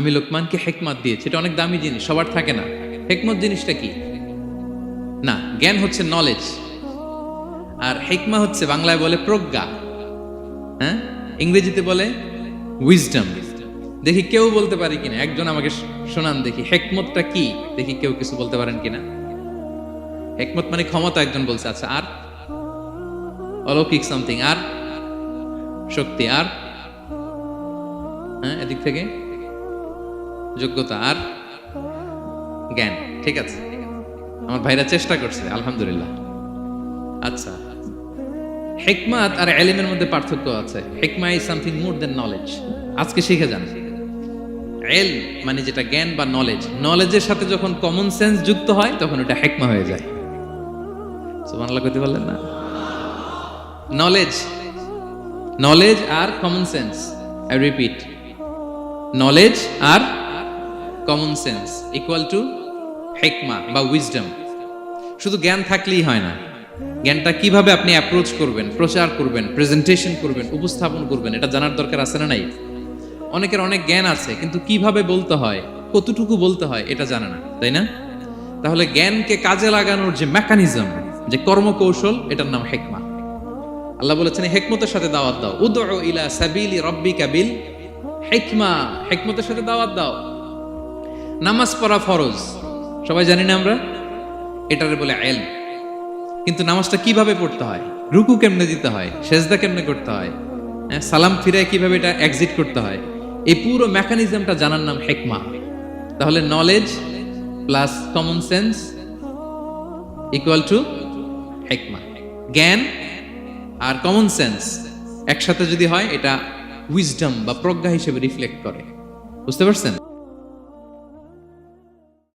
আমি লোকমানকে হেকমত দিয়েছি, এটা অনেক দামি জিনিস, সবার থাকে না। হেকমত জিনিসটা কি? না, জ্ঞান হচ্ছে নলেজ আর হেকমা হচ্ছে বাংলায় বলে প্রজ্ঞা। হ্যাঁ? ইংরেজিতে বলে উইজডম দেখি কেউ বলতে পারে কিনা? একজন আমাকে শোনান দেখি, হেকমতটা কি? দেখি কেউ কিছু বলতে পারেন কিনা? হেকমত মানে ক্ষমতা একজন বলছে আচ্ছা আর? অলৌকিক সামথিং আর? শক্তি, আর? হ্যাঁ এদিক থেকে? যোগ্যতা আর জ্ঞান। ঠিক আছে? আমার ভাইরা চেষ্টা করছে, আলহামদুলিল্লাহ। আচ্ছা। হেকমাত আর এলিমের মধ্যে পার্থক্য আছে। হেকমা is something more than knowledge আজকে শিখে যান। এল মানে যেটা জ্ঞান বা নলেজ নলেজের সাথে যখন কমন সেন্স যুক্ত হয়, তখন ওটা হেকমা হয়ে যায়। সুবহানাল্লাহ কইতে বললেন না? Knowledge knowledge R common sense I repeat knowledge R common sense equal to হেকমা বা উইজডম শুধু জ্ঞান থাকলেই হয় না। জ্ঞানটা কীভাবে আপনি অ্যাপ্রোচ করবেন, প্রচার করবেন প্রেজেন্টেশন করবেন, উপস্থাপন করবেন, এটা জানার দরকার আছে না নাই? অনেকের অনেক জ্ঞান আছে, কিন্তু কীভাবে বলতে হয়, কতটুকু বলতে হয়, এটা জানে না, তাই না? তাহলে জ্ঞানকে কাজে লাগানোর যে মেকানিজম যে কর্মকৌশল, এটার নাম হেকমা আল্লাহ বলেছেন, হেকমতের সাথে দাওয়াত দাও। উদউ ইলা সাবিলি রাব্বিকা বিল হেকমা হেকমতের সাথে দাওয়াত দাও। নামাজ পড়া ফরজ। সবাই জানি না আমরা? এটারে বলে এল কিন্তু নামাজটা কীভাবে পড়তে হয়? রুকু কেমনে দিতে হয়? সেজদা কেমনে করতে হয়? হ্যাঁ, সালাম ফিরে কীভাবে এটা এক্সিট করতে হয়? এই পুরো মেকানিজমটা জানার নাম হেকমা তাহলে knowledge plus common sense equal to হেকমা জ্ঞান আর কমন সেন্স একসাথে যদি হয় এটা উইজডম বা প্রজ্ঞা হিসেবে রিফ্লেক্ট করে। বুঝতে পারছেন?